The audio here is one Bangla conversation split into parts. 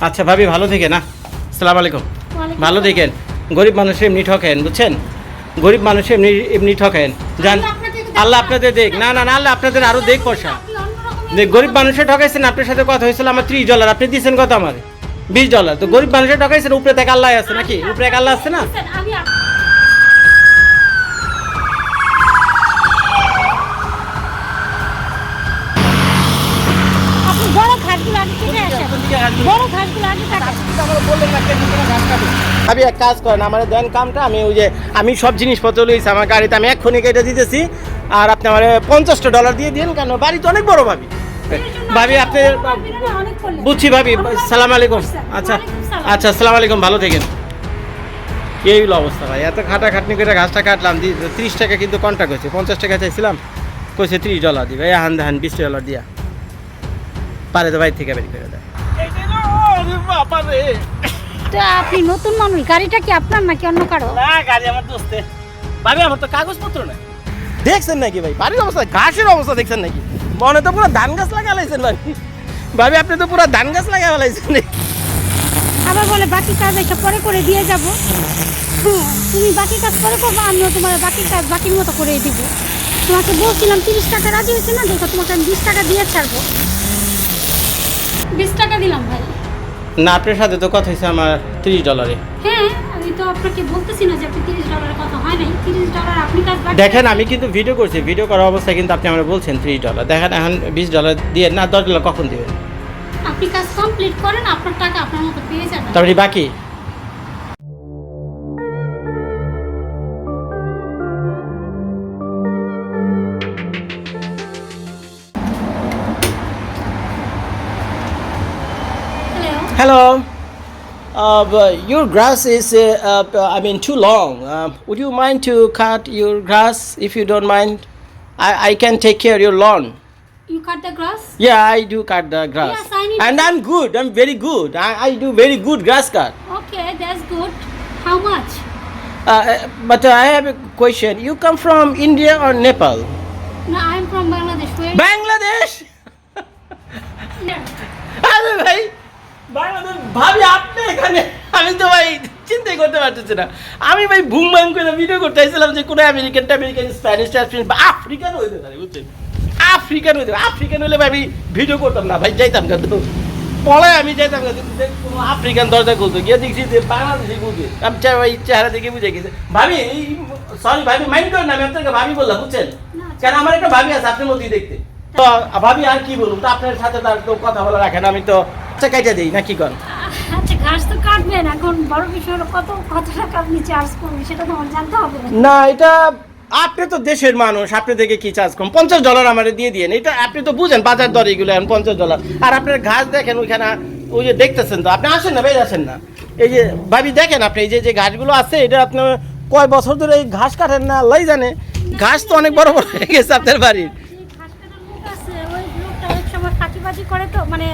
আচ্ছা ভাবি ভালো থেকে না? সালাম আলাইকুম। ভালো দেখেন গরিব মানুষের এমনি ঠকেন বুঝছেন? গরিব মানুষের এমনি এমনি ঠকেন। জান আল্লাহ আপনাদের দেখ না না না আল্লাহ আপনাদের আরও দেখ পয়সা। দেখ গরিব মানুষের ঠকাইছেন আপনার সাথে কথা হয়েছিল আমার ত্রিশ ডলার। আপনি দিয়েছেন কত আমার? বিশ ডলার। তো গরিব মানুষের ঠকাইছেন উপরে থেকে আল্লাহ আছে নাকি? উপরে এক আল্লাহ আছে না স্যার, আমি আপ- আপনি বড় ঘাটগুলো আগে কেটে আসেন বড় ঘাটগুলো আগে কাটেন আমি এক কাজ করেন আমার দেন কামটা আমি ওই যে আমি সব জিনিসপত্র লইছি আমার গাড়িতে আমি এক্ষুনি কেটে দিতেছি আর আপনি আমার পঞ্চাশটা ডলার দিয়ে দিন কেন? বাড়ি তো অনেক বড় ভাবি। ভাবি আপনি বুঝছি ভাবি সালাম আলাইকুম। আচ্ছা আচ্ছা সালাম আলাইকুম ভালো থাকেন। এই হলো অবস্থা ভাই এত খাটা খাটনি করে ঘাসটা কাটলাম দি- ত্রিশ টাকা কিন্তু কন্ট্যাক্ট হয়েছে পঞ্চাশ টাকা চাইছিলাম কইছে ত্রিশ ডলার দিবে হান দেখান বিশ ডলার দিয়া। পারে তো বাইর থেকে বের করে দেয়। তো আপনি নতুন মানুষ গাড়িটা কি আপনার নাকি অন্য কারও? না গাড়ি আমার দোস্তে ভাবি আমার তো কাগজপত্র নাই। দেখছেন নাকি ভাই? বাড়ির অবস্থা ঘাসের অবস্থা দেখছেন নাকি? মনে তো পুরো ধান গাছ লাগা লাইছেন ভাই। ভাবি আপনি তো পুরো ধান গাছ লাগা লাইছেন আবার বলে বাকি কাজ এসে পরে করে দিয়ে যাব। হ্যাঁ, তুমি বাকি কাজ পরে করব আমিও তোমার বাকি কাজ বাকির মতো করে দিব। তোমাকে বলছিলাম তিরিশ টাকা রাজি হয়েছে না? দেখো তোমাকে আমি বিশ টাকা দিয়ে ছাড়বো। বিশ টাকা দিলাম ভাই। না আপনার সাথে তো কথা হয়েছে আমার তিরিশ ডলারে হ্যাঁ আমি তো আপনাকে বলতেছি না যে আপনি তিরিশ ডলারের কথা হয় নাই। তিরিশ ডলার আপনি কাজ বাকি দেখেন আমি কিন্তু ভিডিও করছি। ভিডিও করার অবস্থায় কিন্তু আপনি আমরা বলছেন ত্রিশ ডলার দেখেন এখন বিশ ডলার দিয়ে না দশ ডলার কখন দিবেন? আপনি কাজ কমপ্লিট করেন আপনার টাকা আপনার মতো পেয়ে যাবেন। তারপরে বাকি? your grass is, uh, uh, I mean, too long. Uh, would you mind to cut your grass if you don't mind? I, I can take care of your lawn. You cut the grass Yeah, I do cut the grass. Yes, I need and to- I'm good. I'm very good. I, I do very good grass cut. Okay that's good how much Uh, uh, but I have a question. You come from India or Nepal? না I am from Bangladesh way Bangladesh? আরে ভাই বাংলাদেশ ভাবি আপনি এখানে? আমি তো ভাই চিন্তাই করতে পারতেছি না। আমি ভাই বুম বাং করে ভিডিও করতে চাইছিলাম যে কোনো আমেরিকান আমেরিকান স্প্যানিশ বা আফ্রিকান হইতে পারে বুঝছেন? আফ্রিকান হইতে আফ্রিকান হলে ভাই আমি ভিডিও করতাম না ভাই যাইতাম কিন্তু পলায় আমি যাইতাম না কোনো আফ্রিকান দরজা খুলতো। গিয়ে দেখছি যে বাংলাদেশি বুঝে। আমি ভাই চেহারা দেখে বুঝে গেছে। ভাবি সরি ভাবি মাইন্ড করেন না আমি আপনাকে ভাবি বললাম বুঝছেন? কেন আমার একটা ভাবি আছে আপনার মধ্যেই দেখতে। তো ভাবি আর কি বলুন তো আপনার সাথে তার তো কথা বলা রাখেন আমি তো আচ্ছা কাইটা দিই না কি কর? আচ্ছা ঘাস তো কাটবেন এখন বড় বিষয় কত কত টাকা আপনি চার্জ করবেন সেটা তো জানতে হবে না এটা আপনি তো দেশের মানুষ আপনি থেকে কি চার্জ কম পঞ্চাশ ডলার আমার দিয়ে দিয়ে এটা আপনি তো বুঝেন বাজার দর এগুলো এখন পঞ্চাশ ডলার আর আপনার ঘাস দেখেন ওইখানে ওই যে দেখতেছেন তো আপনি আসেন না বেশ আসেন না। এই যে ভাবি দেখেন আপনি এই যে যে ঘাসগুলো আছে এটা আপনার কয় বছর ধরে এই ঘাস কাটেন না আল্লাহ জানে। ঘাস তো অনেক বড় বড় হয়ে গেছে আপনার বাড়ির। করে তো মানে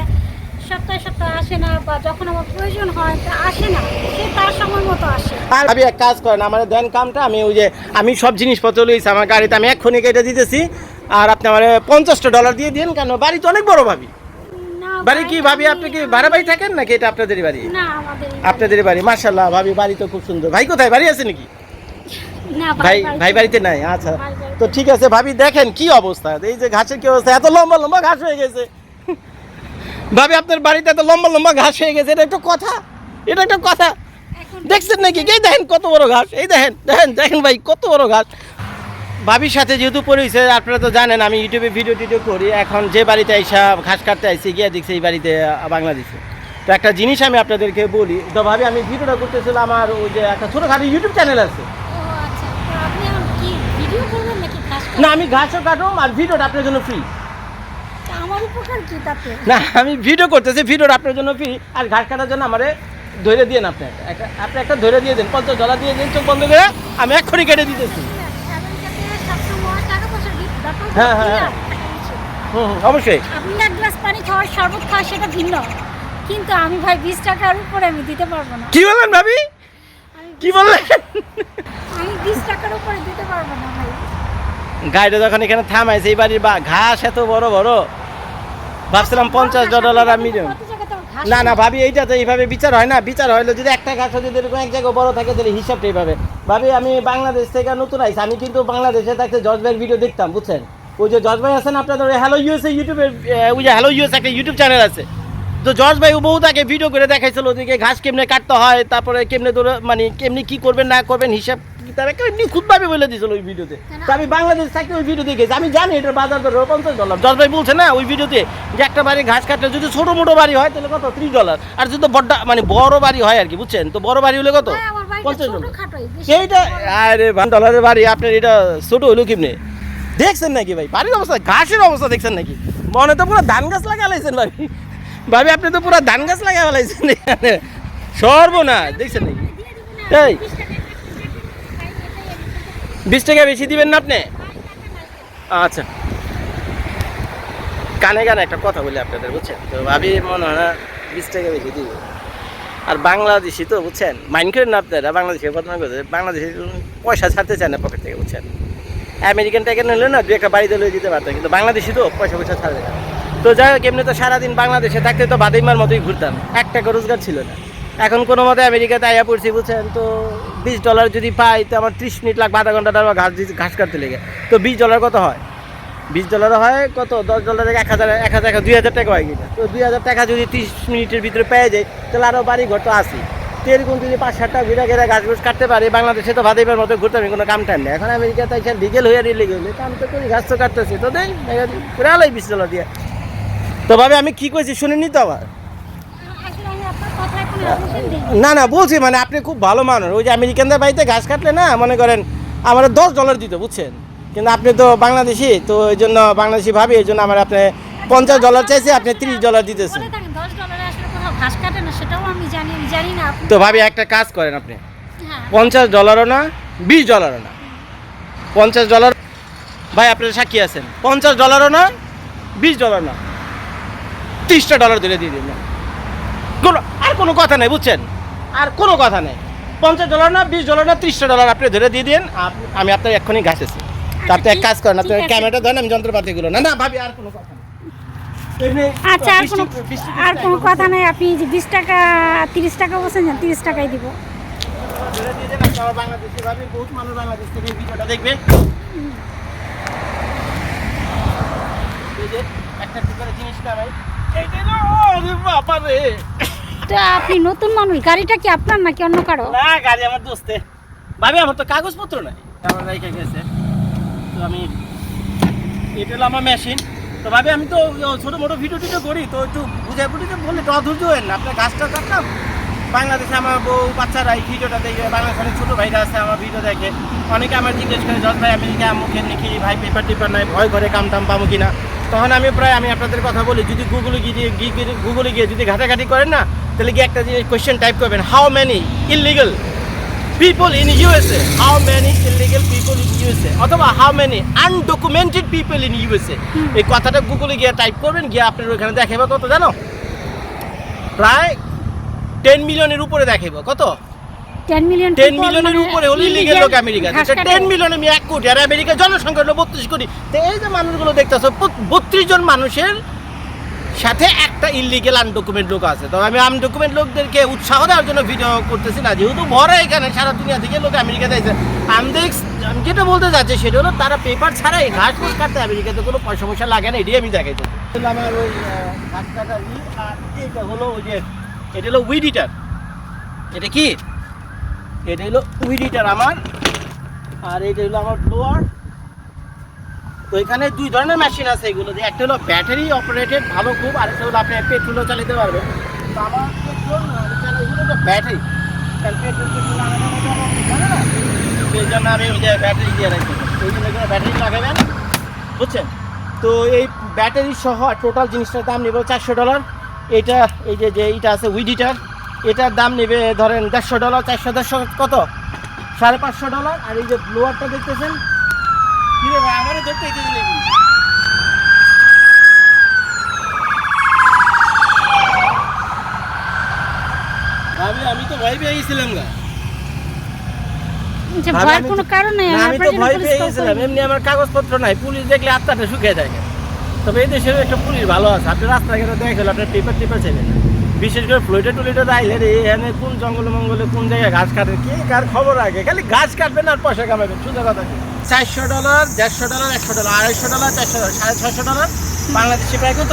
সপ্তাহে সপ্তাহে আসে না বা যখন আমার প্রয়োজন হয় তা আসে না সে তার সময় মতো আসে। আর আমি এক কাজ করেন আমার দেন কামটা আমি ওই যে আমি সব জিনিসপত্র লইছি আমার গাড়িতে আমি এক্ষুনি কেটে দিতেছি আর আপনি আমার পঞ্চাশটা ডলার দিয়ে দিন কেন? বাড়ি তো অনেক বড় ভাবি। বাড়ি কি ভাবি আপনি কি ভাড়া বাড়ি থাকেন নাকি এটা আপনাদের বাড়ি? আপনাদের বাড়ি। মার্শাল্লাহ ভাবি বাড়ি তো খুব সুন্দর। ভাই কোথায় বাড়ি আছে নাকি? ভাই ভাই বাড়িতে নাই আচ্ছা। তো ঠিক আছে ভাবি দেখেন কি অবস্থা। এই যে ঘাসের কি অবস্থা? এত লম্বা লম্বা ঘাস হয়ে গেছে। ভাবি আপনার বাড়িতে এত লম্বা লম্বা ঘাস হয়ে গেছে এটা একটা কথা? এটা একটা কথা? দেখছেন নাকি? এই দেখেন কত বড় ঘাস এই দেখেন দেখেন দেখেন ভাই কত বড় ঘাস। ভাবির সাথে যেহেতু পরিচয় আপনারা তো জানেন আমি ইউটিউবে ভিডিও টিডিও করি এখন যে বাড়িতে আইসা ঘাস কাটতে আইসি গিয়ে দেখছি এই বাড়িতে বাংলাদেশে। তো একটা জিনিস আমি আপনাদেরকে বলি তো ভাবি আমি ভিডিওটা করতেছিলাম আমার ওই যে একটা ছোটোখাটো ইউটিউব চ্যানেল আছে। আচ্ছা? না আমি ঘাসও কাটুম আর ভিডিওটা আপনার জন্য ফ্রি আমার উপকার কি তাতে? না আমি ভিডিও করতেছি ভিডিওটা আপনার জন্য ফ্রি আর ঘাস কাটার জন্য আমারে ধরে দিয়ে আপনি। একটা আপনি একটা ধরে দিয়ে দেন পঞ্চাশ ডলার দিয়ে দিন চোখ বন্ধ করে আমি এক্ষুনি কেটে দিতেছি। হ্যাঁ, হ্যাঁ, হ্যাঁ। হুম অবশ্যই। আপনি এক গ্লাস পানি খাওয়ার শরবত খাওয়া সেটা ভিন্ন। কিন্তু আমি ভাই বিশ টাকার উপরে আমি দিতে পারব না। কি বললেন ভাবি? আমি কি বললেন? আমি বিশ টাকার উপরে দিতে পারব না ভাই। গাড়িটা যখন এখানে থামাইছে এই বাড়ির বা ঘাস এত বড় বড়। ভাবছিলাম পঞ্চাশ ডলার ঘাস? না না ভাবি এইটা তো এইভাবে বিচার হয় না। বিচার হইল যদি একটা গাছ যদি এরকম এক জায়গায় বড় থাকে তাহলে হিসাবটা এইভাবে। ভাবি আমি বাংলাদেশ থেকে নতুন আইছি। আমি কিন্তু বাংলাদেশে থাকতে জজ ভাইয়ের ভিডিও দেখতাম বুঝছেন? ওই যে জজ ভাই আছেন আপনাদের হ্যালো ইউএসএ ইউটিউবের ওই যে হ্যালো ইউএস একটা ইউটিউব চ্যানেল আছে। তো জজ ভাই ও বহুত আগে ভিডিও করে দেখাইছিল ওদিকে ঘাস কেমনে কাটতে হয় তারপরে কেমনে ধরে মানে কেমনি কি করবেন না করবেন হিসাব। কিতাব এমনি খুদভাবে বলে দিয়েছিল ওই ভিডিওতে। তো আমি বাংলাদেশ থাকতে ওই ভিডিও দেখেছি। আমি জানি এটার বাজার দর পঞ্চাশ ডলার জজ ভাই বলছে না ওই ভিডিওতে যে একটা বাড়ি ঘাস কাটলে যদি ছোটো মোটো বাড়ি হয় তাহলে কত? ত্রিশ ডলার আর যদি বড় মানে বড় বাড়ি হয় আর কি বুঝছেন? তো বড় বাড়ি হলে কত? পঞ্চাশ ডলার এইটা আরে ভান ডলারের বাড়ি আপনার এটা ছোট হইল কেমনে দেখছেন নাকি ভাই? বাড়ির অবস্থা ঘাসের অবস্থা দেখছেন নাকি? মনে তো পুরো ধান গাছ লাগা লাইছেন ভাই। ভাবি আপনি তো পুরো ধান গাছ লাগা লাইছেন এখানে। সর্বনা দেখছেন নাকি? এই। বিশ টাকা, বেশি দিবেন, না আপনি? আচ্ছা। কানে কানে একটা কথা বলি আপনাদের বুঝছেন? তো ভাবি মনে হয় না বিশ টাকা বেশি দিব। আর বাংলাদেশি তো বুঝছেন? মাইন্ড করেন না আপনারা বাংলাদেশের বদনাম করছে বাংলাদেশি পয়সা ছাড়তে চায় না পকেট থেকে বুঝছেন? আমেরিকান টাকা নিলে না দু একটা বাড়িতে লয়ে যেতে পারতাম কিন্তু বাংলাদেশি তো পয়সা পয়সা ছাড়বে না। তো যাই হোক এমনি তো সারাদিন বাংলাদেশে থাকতে তো বাদিমার মতোই ঘুরতাম। এক টাকা রোজগার ছিল না। এখন কোনো মতে আমেরিকাতে আয়া পড়ছি, বুঝছেন? তো বিশ ডলার যদি পাই, তো আমার ত্রিশ মিনিট লাগবে আধা ঘণ্টা টাকা ঘাস ঘাস কাটতে লেগে। তো বিশ ডলার কত হয়? বিশ ডলার হয় কত? দশ ডলারে এক হাজার এক হাজার দুই হাজার টাকা হয় কিনা? তো দুই হাজার টাকা যদি তিরিশ মিনিটের ভিতরে পেয়ে যায়, তাহলে আরও বাড়ি ঘর তো আসি তো এরকম যদি পাঁচ সাতটা ঘুরে ঘেরা গাছ গুছ কাটতে পারি, বাংলাদেশে তো ভাদাইবার মতো ঘুরতে আমি কোনো কাম টাইম নেই। এখন আমেরিকাতে এসে বিকেল হয়ে রিলে গেলে কাম তো করি, ঘাস তো কাটতেছি। তো দেই পুরো আলাই বিশ ডলার দিয়ে। তো ভাবে আমি কী কইছি শুনিনি তো আবার আসলে আমি আপনার কথায় কোনো attention দিইনি। না না বলছি মানে আপনি খুব ভালো মানুষ। ওই যে আমেরিকানদের বাড়িতে ঘাস কাটলে না মনে করেন আমার দশ ডলার দিত বুঝছেন? কিন্তু আপনি তো বাংলাদেশি তো এই জন্য বাংলাদেশি ভাবি এই জন্য আমার আপনি পঞ্চাশ ডলার চাইছে আপনি তিরিশ ডলার দিতেছেন। তো ভাবি একটা কাজ করেন আপনি। হ্যাঁ। পঞ্চাশ ডলারও না বিশ ডলারও না। পঞ্চাশ ডলার ভাই আপনার সাক্ষী আছেন? পঞ্চাশ ডলারও না বিশ ডলার না। তিরিশটা ডলার দিলে দিয়ে দিন। না। কোনো আর কোনো কথা নেই বুঝছেন? আর কোনো কথা নেই। পঞ্চাশ ডলার না বিশ ডলার না ত্রিশটা ডলার আপনি ধরে দিয়ে দিন আমি আপনার এক্ষুনি ঘাসেছি। আপনি এক কাজ করেন আপনার আছে। ক্যামেরাটা ধরেন আমি যন্ত্রপাতিগুলো না না ভাবি আর কোনো কথা আচ্ছা আর কোনো আর কথা নাই আপনি যে বিশ টাকা তিরিশ টাকা বলছেন তিরিশ টাকাই দিব। আপনি একটা জিনিস না। তো আপনি নতুন মানুষ, গাড়িটা কি আপনার কারও? গাড়ি আমার দোস্তে। আমার তো কাগজপত্র নাই। গেছে। তো আমি হলো আমার মেশিন তো আমি তো ছোট ভিডিও টিডিও করি, তো না। গাছটা বাংলাদেশে আমার বউ, বাচ্চারা এই ভিডিওটা দেখে, বাংলাদেশে অনেক ছোটো ভাইরা আছে, আমার ভিডিও দেখে। অনেকে আমার জিজ্ঞেস করে, জজ ভাই আমেরিকা মুখে নাকি ভাই পেপার টেপার নাই, ভয় করে কাম টাম পাবো কিনা? তখন আমি প্রায় আমি আপনাদের কথা বলি যদি গুগলে গিয়ে গুগলে গিয়ে যদি ঘাটাঘাটি করেন না তাহলে গিয়ে একটা জিনিস কোয়েশ্চেন টাইপ করবেন how many illegal people in USA how many illegal people in USA অথবা how many undocumented people in USA এই কথাটা গুগলে গিয়ে টাইপ করবেন গিয়ে আপনার ওইখানে দেখাবে কত জানো? প্রায় টেন মিলিয়নের উপরে দেখাবো কত? টেন মিলিয়ন টেন মিলিয়নের উপরে হলো ইলিগেল লোক আমেরিকা। টেন মিলিয়ন আমি এক কোটি আর আমেরিকা জনসংখ্যা হলো বত্রিশ কোটি। তো এই যে মানুষগুলো দেখতেছো বত্রিশ জন মানুষের সাথে একটা ইলিগেল আনডকুমেন্ট লোক আছে। তো আমি আনডকুমেন্ট লোকদেরকে উৎসাহ দেওয়ার জন্য ভিডিও করতেছি না যেহেতু ভরে এখানে সারা দুনিয়া থেকে লোক আমেরিকাতে আছে আমি দেখ- আমি যেটা বলতে যাচ্ছি সেটা হলো তারা পেপার ছাড়াই ঘাস ঘুষ কাটতে আমেরিকাতে কোনো পয়সা পয়সা লাগে না এটাই আমি দেখাইতে আমার ওই ঘাস কাটার ই, আর এটা হলো ওই যে এটা হলো উইড ইটার এটা কি? এটা হলো উইড ইটার আমার, আর এটা হলো আমার ব্লোয়ার তো এখানে দুই ধরনের মেশিন আছে এগুলো যে একটা হলো ব্যাটারি অপারেটেড ভালো খুব, আর একটা হলো আপনি পেট্রোলও চালাতে পারবেন। তো আমার এগুলো তো ব্যাটারি কারণ পেট্রোল সেই জন্য আমি যে ব্যাটারি দিয়ে রাখি। ওই জন্য এখানে ব্যাটারি লাগাবেন। বুঝছেন? তো এই ব্যাটারি সহ টোটাল জিনিসটার দাম নেব চারশো ডলার এটা, এই যে যে এইটা আছে উইডিটার। এটার দাম নেবে ধরেন দেড়শো ডলার চারশো দেড়শো কত? সাড়ে পাঁচশো ডলার আর এই যে ব্লোয়ারটা দেখতেছেন? ভাই আমারও ধরতে আমি তো ভয় পেয়ে গেছিলাম ভয়ের কোনো কারণ নেই আমি তো ভয় পেয়ে গেছিলাম। এমনি আমার কাগজপত্র নাই পুলিশ দেখলে আত্মাটা শুকিয়ে যায়। তবে এই দেশের একটা পুলিশ ভালো আছে আপনি রাস্তাঘাটে দেখেন আপনার পেপার টেপার চাইবেন না বিশেষ করে ফ্লোইটে টুলিটে রে এখানে কোন জঙ্গল মঙ্গলে কোন জায়গায় ঘাস কাটে? কে কার খবর আগে? খালি ঘাস কাটবেন আর পয়সা কামাবেন শুধু কথা কি? চারশো ডলার দেড়শো ডলার একশো ডলার আড়াইশো ডলার চারশো ডলার সাড়ে ছয়শো ডলার। বাংলাদেশি প্রায় কত?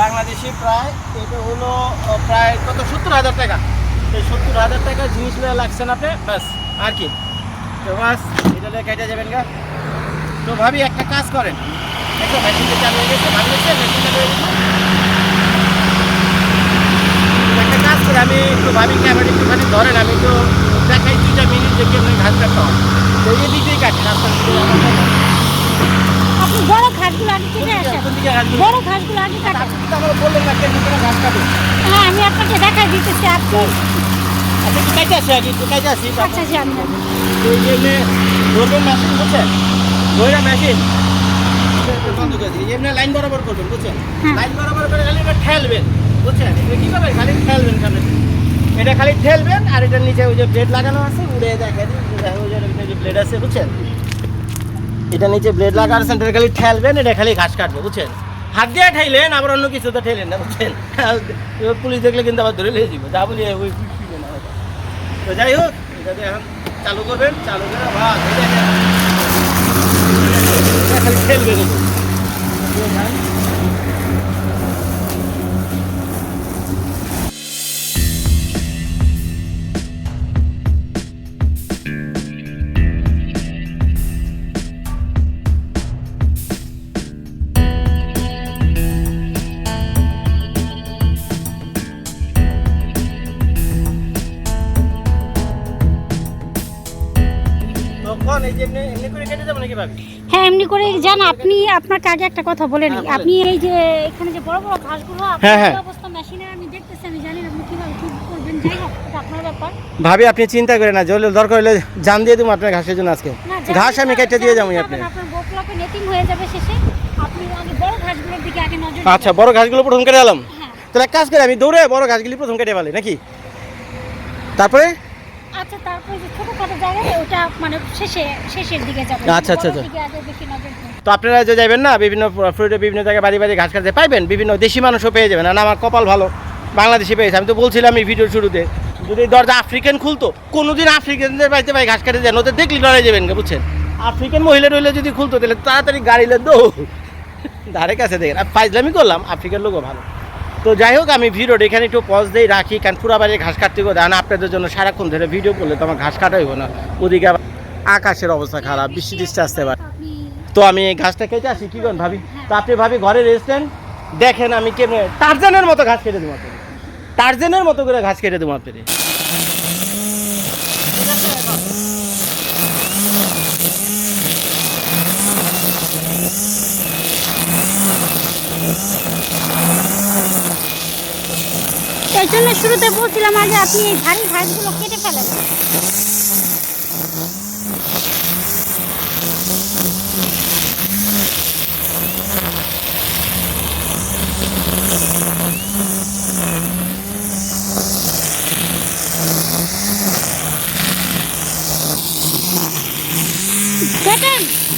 বাংলাদেশি প্রায় এটা হলো প্রায় কত? সত্তর হাজার টাকা। এই সত্তর হাজার টাকা জিনিস নিয়ে লাগছেন আপনি? ব্যাস আর কি? তো বাস এটা নিয়ে কেটে যাবেন গা। তো ভাবি একটা কাজ করেন। একটা মেশিনটা চালু হয়ে গেছে ভাবি গেছে। মেশিনটা হয়ে করে আমি একটু ভাবি ক্যামেরা একটুখানি ধরেন আমি তো দেখাই দুইটা মিনিট দেখে আপনি ঘাস কাটতে হবে তো এই দিকেই কাটি রাস্তার আপনি বড় ঘাসগুলো আগে কেটে আসেন। কোন দিকে ঘাস বড় ঘাসগুলো আগে কাটেন। আপনি তো আমার বললেন না কেন করে ঘাস কাটে। হ্যাঁ আমি আপনাকে দেখাই দিতেছি আপনি আচ্ছা আসি আগে আসি আচ্ছা জি আমি ওই যে ধরবেন মেশিন বুঝছেন? ধরে মেশিন বন্ধ করে দিই এমনি লাইন বরাবর করবেন বুঝছেন? হ্যাঁ। লাইন বরাবর করে এটা ঠেলবেন বুঝছেন? কি করবেন এটা খালি ঠেলবেন আর এটার নিচে ওই যে ব্লেড লাগানো আছে, উড়ে দেখে যে ব্লেড আছে, বুঝছেন? এটা নিচে ব্লেড আছে এটা খালি ঠেলবেন, এটা খালি ঘাস কাটবে, বুঝছেন? হাত দিয়ে ঠেলেন আবার অন্য কিছু তো ঠেলেন না, বুঝছেন? পুলিশ দেখলে কিন্তু আবার ধরে লিয়ে দিব যা বলি ওই। তো যাই হোক এখন চালু করবেন, চালু করে ভাত খালি ঠেলবেন হ্যাঁ এমনি করে যান আপনি আপনাকে আগে একটা কথা বলে নিই। আপনি এই যে এখানে যে বড় বড় ঘাসগুলো হ্যাঁ, আপনার হ্যাঁ। অবস্থা মেশিনে আমি দেখতেছি আমি জানি আপনি কীভাবে কি করবেন। যাই হোক এটা আপনার ব্যাপার। ভাবি আপনি চিন্তা করেন না জলে দরকার হলে জান দিয়ে দেবো আপনার ঘাসের জন্য আজকে। ঘাস আমি কেটে দিয়ে যাব আপনি। আপনার গোপলাপে নেটিং হয়ে যাবে শেষে। আপনি আগে বড় ঘাসগুলোর দিকে আগে নজর আচ্ছা বড় ঘাসগুলো প্রথম কেটে এলাম হ্যাঁ। তাহলে কাজ করে আমি দৌড়ে বড় ঘাসগুলি প্রথম কেটে ফেলি নাকি? তারপরে? আচ্ছা তারপরে ছোটখাটো জায়গায় ওটা মানে শেষে শেষের দিকে যাবে। আচ্ছা, আচ্ছা, আচ্ছা। তো আপনারা যে যাবেন না বিভিন্ন ফ্রুটে বিভিন্ন জায়গায় বাড়ি বাড়ি ঘাস কাটতে পাইবেন? বিভিন্ন দেশি মানুষও পেয়ে যাবেন। আর আমার কপাল ভালো বাংলাদেশি পেয়েছে। আমি তো বলছিলাম এই ভিডিওর শুরুতে যদি দরজা আফ্রিকান খুলতো কোনোদিন আফ্রিকানদের বাড়িতে ভাই ঘাস কাটে যান ওদের দেখলি লড়াই যাবেন বুঝছেন? আফ্রিকান মহিলা রইলে যদি খুলতো তাহলে তাড়াতাড়ি গাড়ি দো ধারে কাছে দেখেন। আর ফাইজলামি করলাম আফ্রিকার লোকও ভালো। তো যাই হোক, আমি ভিডিওটা এখানে একটু পজ দিয়ে রাখি, কারণ পুরা ঘাস কাটতে গো না, আপনাদের জন্য সারাক্ষণ ধরে ভিডিও করলে তো আমার ঘাস কাটা হইব না। ওদিকে আকাশের অবস্থা খারাপ, বৃষ্টি টিষ্টি আসতে পারে। তো আমি ঘাসটা কেটে আসি, কী করেন ভাবি? তো আপনি ভাবি ঘরে রেস্টেন দেখেন আমি কেমন টার্জেনের মতো ঘাস কেটে দেবো আপনাকে। টার্জেনের মতো করে ঘাস কেটে দেবো আপনাকে এই জন্য শুরুতে বলছিলাম আগে আপনি এই ভারী ঘাসগুলো কেটে ফেলেন।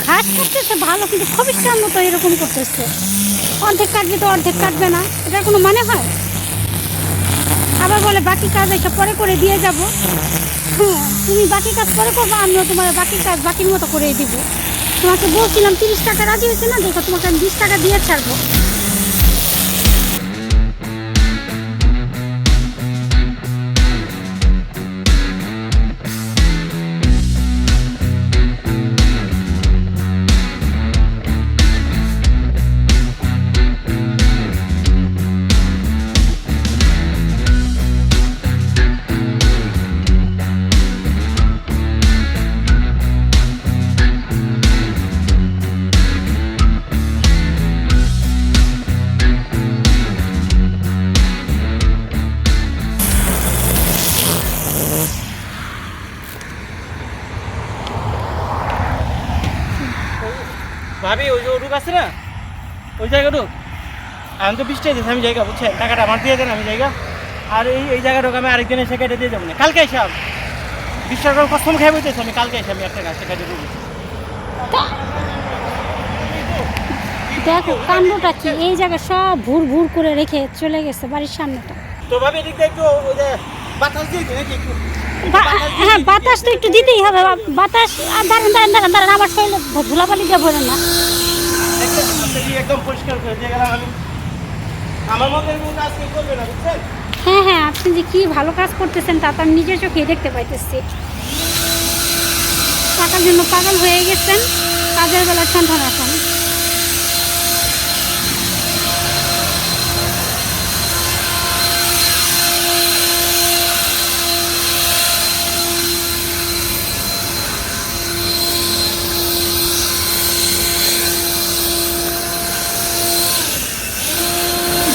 ঘাস কাটতেছে ভালো, কিন্তু খবিষ্টার মতো এরকম করতেছে। অর্ধেক কাটবে তো অর্ধেক কাটবে না। এটার কোনো মানে হয়? বলে বাকি কাজ এসে পরে করে দিয়ে যাব। হ্যাঁ তুমি বাকি কাজ পরে করব, আমিও তোমার বাকি কাজ বাকির মতো করে দিব। তোমাকে বলছিলাম তিরিশ টাকা রাজি হয়েছে না? দেখো তোমাকে আমি বিশ টাকা দিয়ে ছাড়বো। ওই জায়গাটু আমি তো বৃষ্টি দিয়েছি আমি জায়গা বুঝছেন? টাকাটা আমার দিয়ে দেন আমি জায়গা। আর এই এই জায়গাটুকু আমি আরেকদিন এসে কেটে দিয়ে যাব। না কালকে এসে আমি। বিশ্বাস করে কসম খেয়ে বলতেছি আমি কালকে এসে আমি একটা গাছটা কেটে দেবো দেখো কাণ্ডটা কি? এই জায়গায় সব ভুর ভুর করে রেখে চলে গেছে বাড়ির সামনেটা। তো ভাবি এদিক দিয়ে একটু ওই যে বাতাস দিয়ে নাকি একটু? হ্যাঁ বাতাস তো একটু দিতেই হবে। বাতাস দাঁড়ান দাঁড়ান দাঁড়ান দাঁড়ান আমার শরীরে ধুলাবালি দিয়ে ভরে না। হ্যাঁ হ্যাঁ আপনি যে কি ভালো কাজ করতেছেন তা তো আমি নিজের চোখে দেখতে পাইতেছি। টাকার জন্য পাগল হয়ে গেছেন, কাজের বেলা সন্ধান এখন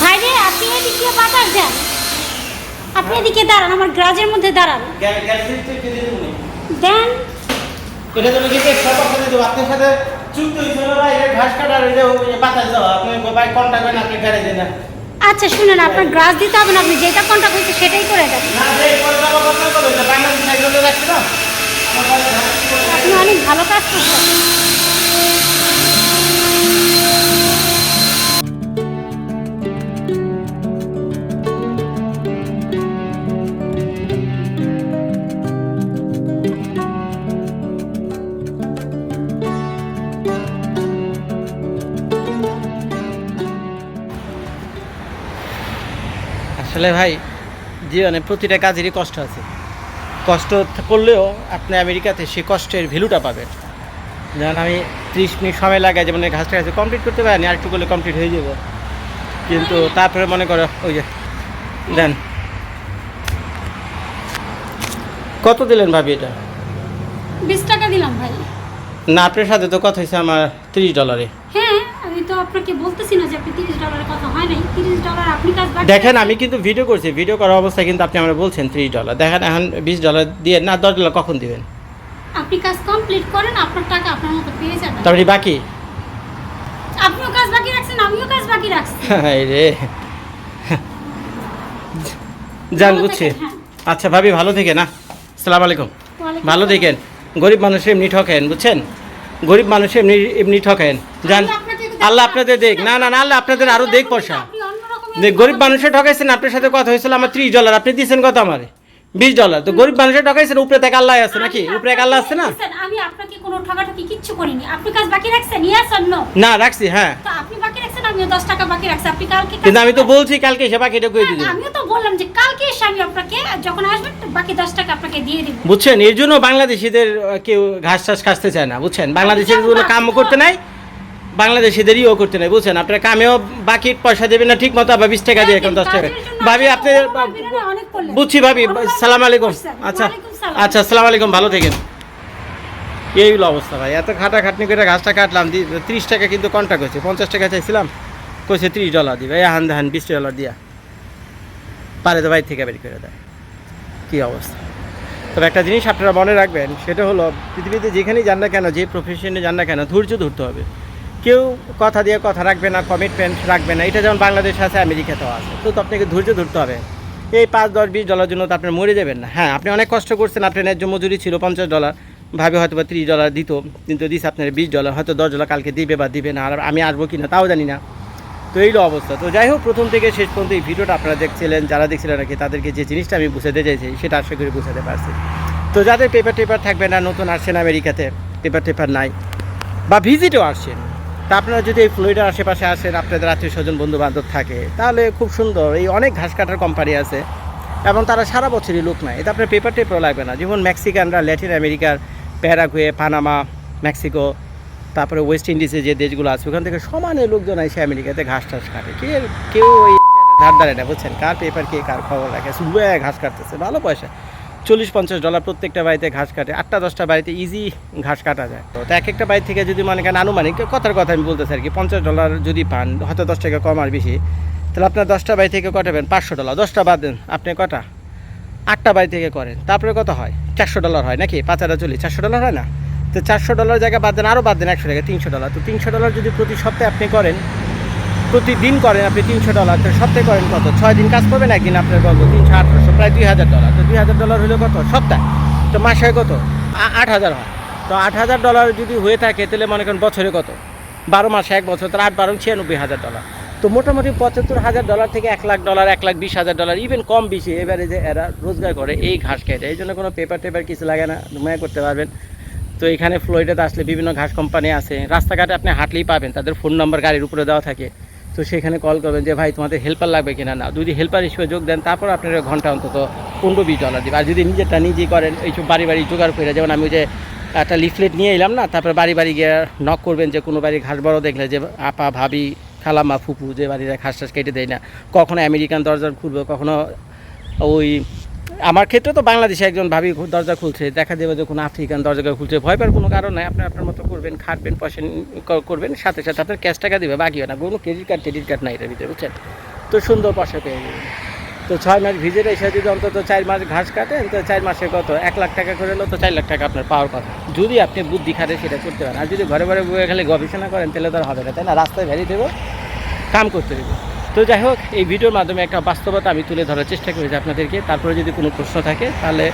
ভাইরে আপনি এদিকে বাতাস দেন আপনি এদিকে দাঁড়ান আমার গ্রাজের মধ্যে দাঁড়ান। দিয়ে দেন। এটা জন্য কিন্তু সব আপনাদের দেবো। আপনার সাথে চুক্তি হয়েছিল না এটা ঘাস কাটার এই যে ওই যে বাতাস দেওয়া। আপনি বাইক কন্ট্যাক্ট করেন আপনি গ্যারেজে না আচ্ছা শুনেন আপনার গ্রাস দিতে হবে না আপনি যেটা কন্ট্যাক্ট হয়েছে সেটাই করে দেন। পয়সা এটা আপনি অনেক ভালো কাজ করছেন। আসলে ভাই জীবনে প্রতিটা কাজেরই কষ্ট আছে। কষ্ট করলেও আপনি আমেরিকাতে সেই কষ্টের ভ্যালুটা পাবেন। যেমন আমি ত্রিশ মিনিট সময় লাগাই যেমন ঘাসটা কাছে কমপ্লিট করতে পারিনি আর একটু করলে কমপ্লিট হয়ে যাব। কিন্তু তারপরে মনে করো ওই যে দেন। কত দিলেন ভাবি এটা? বিশ টাকা দিলাম ভাই। না আপনার সাথে তো কথা হয়েছে আমার তিরিশ ডলারে হ্যাঁ তো আপনাকে বলতেছি না যে আপনি তিরিশ ডলারের কথা হয় নাই। তিরিশ ডলার আপনি কাজ দেখেন আমি কিন্তু ভিডিও করছি। ভিডিও করার অবস্থায় কিন্তু আপনি আমরা বলছেন ত্রিশ ডলার। দেখেন এখন বিশ ডলার দিয়ে না দশ ডলার কখন দিবেন? আপনি কাজ কমপ্লিট করেন আপনার টাকা আপনার মতো পেয়ে যাবেন। তারপরে বাকি? আপনিও কাজ বাকি রাখছেন আমিও কাজ বাকি রাখছি। হায় রে। যান বুঝছি। হ্যাঁ। আচ্ছা ভাবি ভালো থেকে না সালাম আলাইকুম। ভালো। দেখেন গরিব মানুষ এমনি ঠকেন বুঝছেন? গরিব মানুষ এমনি এমনি ঠকেন। যান। আল্লাহ আপনাদের দেখ। না না না আল্লাহ আপনাদের আরও দেখ পয়সা। দেখ গরিব মানুষে ঠকাইছেন আপনার সাথে কথা হয়েছিল আমার ত্রিশ ডলার আপনি দিয়েছেন কত আমার? বিশ ডলার। তো গরিব মানুষের ঠকাইছেন উপরে থেকে আল্লাহ আছে নাকি? উপরে এক আল্লাহ আছে না? আমি আপনাকে কোনো ঠকাঠকি কিচ্ছু করিনি। আপনি কাজ বাকি রাখছেন? ইয়েস অর নো না রাখছি হ্যাঁ। তো আপনি বাকি রাখছেন আমিও দশ টাকা বাকি রাখছি। আপনি কালকে কিন্তু আমি তো বলছি কালকে এসে বাকিটা করে দিবেন আমিও তো বললাম যে কালকে এসে আমি আপনাকে যখন আসবেন বাকি দশ টাকা আপনাকে দিয়ে দিব। বুঝছেন? এর জন্য বাংলাদেশিদের কেউ ঘাস টাস কাটতে চায় না বুঝছেন? বাংলাদেশের কোনো আপনি করতে নাই? বাংলাদেশিদেরইও করতে নাই বুঝছেন? আপনার কামেও বাকি পয়সা দেবেন না ঠিক মতো আবার বিশ টাকা দিয়ে এখন দশ টাকা। ভাবি আপনি। বুঝছি ভাবি সালাম আলাইকুম। আচ্ছা আচ্ছা সালাম আলাইকুম ভালো থাকেন। এই হলো অবস্থা ভাই এত খাটা খাটনি করে ঘাসটা কাটলাম ত্রিশ টাকা কিন্তু কন্ট্যাক্ট হয়েছে পঞ্চাশ টাকা চাইছিলাম কইছে ত্রিশ ডলার দিবে এই হান দেখান বিশ ডলার দিয়া। পারে তো বাইর থেকে বের করে দেয়। কী অবস্থা। তবে একটা জিনিস আপনারা মনে রাখবেন সেটা হলো পৃথিবীতে যেখানেই যান না কেন যে প্রফেশনে যান না কেন ধৈর্য ধরতে হবে। কেউ কথা দিয়ে কথা রাখবে না কমিটমেন্ট রাখবে না। এটা যেমন বাংলাদেশে আছে, আমেরিকাতেও আছে। তো আপনাকে ধৈর্য ধরতে হবে। এই পাঁচ, দশ, বিশ ডলার জন্য তো আপনি মরে যাবেন না। হ্যাঁ আপনি অনেক কষ্ট করছেন, আপনার ন্যায্য মজুরি ছিল পঞ্চাশ ডলার ভাবে হয়তো বা ত্রিশ ডলার দিত, কিন্তু দিস আপনার বিশ ডলার হয়তো দশ ডলার কালকে দিবে বা দিবে না, আর আমি আসব কি না তাও জানি না। তো এইলো অবস্থা। তো যাই হোক, প্রথম থেকে শেষ পর্যন্ত এই ভিডিওটা আপনারা দেখছিলেন, যারা দেখছিলেন নাকি তাদেরকে যে জিনিসটা আমি বুঝাতে চাইছি, সেটা আশা করি বুঝাতে পারছি। তো যাদের পেপার টেপার থাকবে না, নতুন আসছেন আমেরিকাতে পেপার টেপার নাই, বা ভিজিটও আসছেন। তা আপনারা যদি এই ফ্লোরিডার আশেপাশে আসেন, আপনাদের আত্মীয় স্বজন বন্ধু বান্ধব থাকে, তাহলে খুব সুন্দর। এই অনেক ঘাস কাটার কোম্পানি আছে এবং তারা সারা বছরই লোক নেয়। এতে আপনার পেপার টেপারও লাগবে না। যেমন মেক্সিকানরা ল্যাটিন আমেরিকার প্যারাগুয়ে পানামা মেক্সিকো তারপরে ওয়েস্ট ইন্ডিজে যে দেশগুলো আছে, ওখান থেকে সমানে লোকজন আসে আমেরিকাতে ঘাস টাস কাটে। কে কেউ ওই ধার ধারে না, বুঝছেন? কার পেপার কে কার খবর রাখে? ঘাস কাটতেছে, ভালো পয়সা। চল্লিশ পঞ্চাশ ডলার প্রত্যেকটা বাড়িতে ঘাস কাটে, আটটা, দশটা বাড়িতে ইজি ঘাস কাটা যায়। তো এক একটা বাড়ি থেকে যদি মনে করেন আনুমানিক, কথার কথা আমি বলতেছি আর কি, পঞ্চাশ ডলার যদি পান, হয়তো দশ টাকা কম আর বেশি, তাহলে আপনার দশটা বাড়ি থেকে কটাবেন পাঁচশো ডলার দশটা বাদ দেন, আপনি কটা? আটটা বাড়ি থেকে করেন, তারপরে কত হয়? চারশো ডলার হয় নাকি? পাঁচ হাজার চল্লিশ, চারশো ডলার হয় না? তো চারশো ডলার জায়গায় বাদ দেন আরও বাদ দেন একশো টাকা, তিনশো ডলার তো তিনশো ডলার যদি প্রতি সপ্তাহে আপনি করেন প্রতিদিন করেন আপনি তিনশো ডলার তো সপ্তাহে করেন কত? ছয় দিন কাজ করবেন একদিন আপনার কত তিনশো আঠারোশো, প্রায় দুই হাজার ডলার তো দুই হাজার ডলার হলো কত? সপ্তাহে। তো মাসে কত? আট হাজার হয়। তো আট হাজার ডলার যদি হয়ে থাকে, তাহলে মনে করেন বছরে কত? বারো মাসে এক বছর তার আট, বারো, ছিয়ানব্বই হাজার ডলার তো মোটামুটি পঁচাত্তর হাজার ডলার থেকে এক লাখ ডলার এক লাখ বিশ হাজার ডলার ইভেন কম বেশি। এবারে যে এরা রোজগার করে, এই ঘাস খেতে এই জন্য কোনো পেপার টেপার কিছু লাগে না, মনে করতে পারবেন। তো এখানে ফ্লোরিডাতে আসলে বিভিন্ন ঘাস কোম্পানি আছে। রাস্তাঘাটে আপনি হাঁটলেই পাবেন, তাদের ফোন নম্বর গাড়ির উপরে দেওয়া থাকে। তো সেখানে কল করবেন যে, ভাই, তোমাদের হেল্পার লাগবে কিনা না? যদি হেল্পার হিসেবে যোগ দেন, তারপর আপনার ঘণ্টা অন্তত পনেরো বিশ ডলার দিবে আর যদি নিজেরটা নিজেই করেন এইসব বাড়ি বাড়ি জোগাড় করে যেমন আমি যে একটা লিফলেট নিয়ে এলাম না, তারপরে বাড়ি বাড়ি গিয়ে নক করবেন যে, কোনো বাড়ি ঘাস বড় দেখলে যে, আপা, ভাবি, খালাম্মা, ফুপু যে বাড়িতে ঘাস টাস কেটে দেয় না, কখনো আমেরিকান দরজা খুলবে, কখনো ওই আমার ক্ষেত্রে তো বাংলাদেশে একজন ভাবি দরজা খুলছে, দেখা যাবে যে কোনো আফ্রিকান দরজা খুলছে, ভয় পাওয়ার কোনো কারণ নাই, আপনি আপনার মতো করবেন, খাটবেন, পয়সা করবেন, সাথে সাথে আপনার ক্যাশ টাকা দেবে বাকি হয় না, কোনো ক্রেডিট কার্ড ক্রেডিট কার্ড নাই এটার ভিতরে, বুঝছেন? তো সুন্দর পয়সা পেয়ে যাবেন। তো ছয় মাস ভিজে এসে যদি অন্তত চার মাস ঘাস কাটেন, তো চার মাসে কত? এক লাখ টাকা করে হলো তো চার লাখ টাকা আপনার পাওয়ার কথা। যদি আপনি বুদ্ধি খাটে সেটা করতে পারেন। আর যদি ঘরে ঘরে বয়ে খালি গবেষণা করেন, তাহলে তো আর হবে না, তাই না? রাস্তায় ভেরিয়ে দেবো, কাম করতে দেবো। তো যাই হোক, এই ভিডিওর মাধ্যমে একটা বাস্তবতা আমি তুলে ধরার চেষ্টা করেছি আপনাদেরকে তারপরে যদি কোনো প্রশ্ন থাকে, তাহলে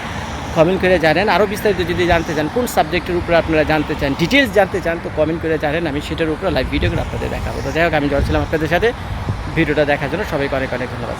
কমেন্ট করে জানেন। আরও বিস্তারিত যদি জানতে চান, কোন সাবজেক্টের উপরে আপনারা জানতে চান ডিটেলস জানতে চান, তো কমেন্ট করে জানেন। আমি সেটার উপরে লাইভ ভিডিও করে আপনাদের দেখাবো। তো যাই হোক, আমি জানছিলাম আপনাদের সাথে। ভিডিওটা দেখার জন্য সবাইকে অনেক অনেক ধন্যবাদ।